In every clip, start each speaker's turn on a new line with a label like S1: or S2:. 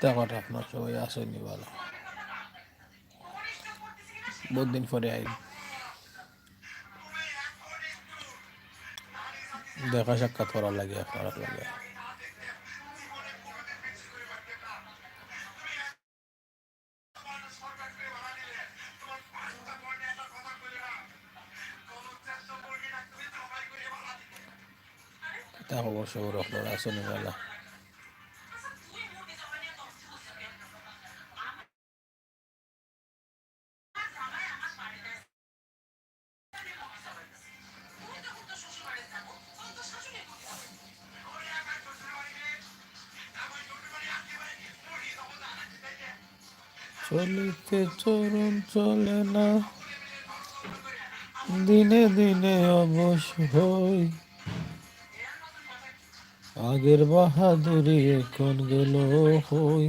S1: তারপর আপনার সবাই আসেনি ভালো বহুত দিন পরে আই দেখা সাক্ষাৎ করার লাগে আপনার লাগে তা অবশ্য আপনার আসেনি ভালো চলিতে চরণ চলে না। দিনে দিনে অবশ হই। আগের বাহাদুরি এখন গেল হই।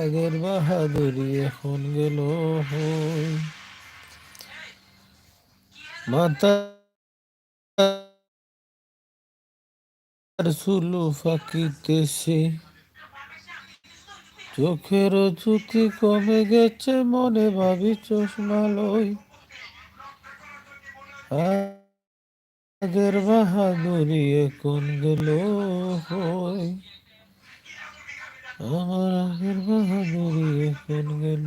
S1: আগের বাহাদুরি এখন গেল হই। মাতা সুলু ফাঁকিতেছে। চোখের জ্যোতি কমে গেছে, মনে ভাবি চশমা লই আগের বাহাদুরি এখন গেল হই আমার আগের বাহাদুরি এখন গেল